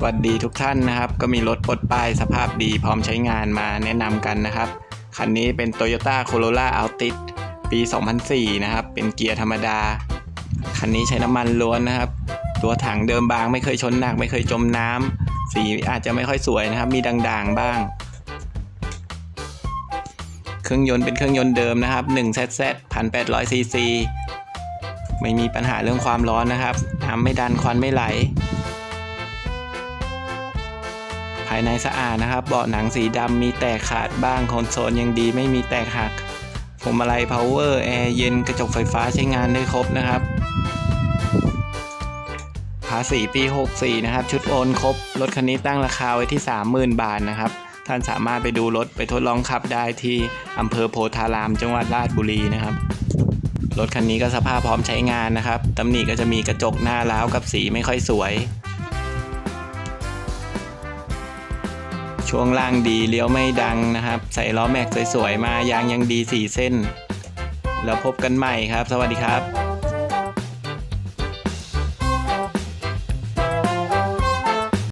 สวัสดีทุกท่านนะครับ ก็มีรถปลดป้ายสภาพดีพร้อมใช้งานมาแนะนำกันนะครับ คันนี้เป็น Toyota Corolla Altis ปี 2004 นะครับ เป็นเกียร์ธรรมดา คันนี้ใช้น้ำมันล้วนนะครับ ตัวถังเดิมบางไม่เคยชนหนัก ไม่เคยจมน้ำสีอาจจะไม่ค่อยสวยนะครับ มีด่างๆบ้าง เครื่องยนต์เป็นเครื่องยนต์เดิมนะครับ 1ZZ 1,800 cc ไม่มีปัญหาเรื่องความร้อนนะครับน้ำไม่ดันควันไม่ไหล ภายในสะอาดนะครับ เบาะหนังสีดำมีแตกขาดบ้างคอนโซลยังดีไม่มีแตกหักพวงมาลัยพาวเวอร์แอร์เย็นกระจกไฟฟ้าใช้งานได้ครบนะครับ ภาษีปี 64 นะครับ ชุดโอนครบ รถคันนี้ตั้งราคาไว้ที่ 30,000 บาทนะครับ ท่านสามารถไปดูรถไปทดลองขับได้ที่อำเภอโพธาราม จังหวัดราชบุรีนะครับ รถคันนี้ก็สภาพพร้อมใช้งานนะครับตำหนิก็จะมีกระจกหน้าล้าวกับสีไม่ค่อยสวย ช่วงล่างดีเลี้ยวไม่ดังนะครับ ใส่ล้อแม็กสวยๆมายางยังดี 4 เส้น แล้วพบกันใหม่ครับ สวัสดีครับ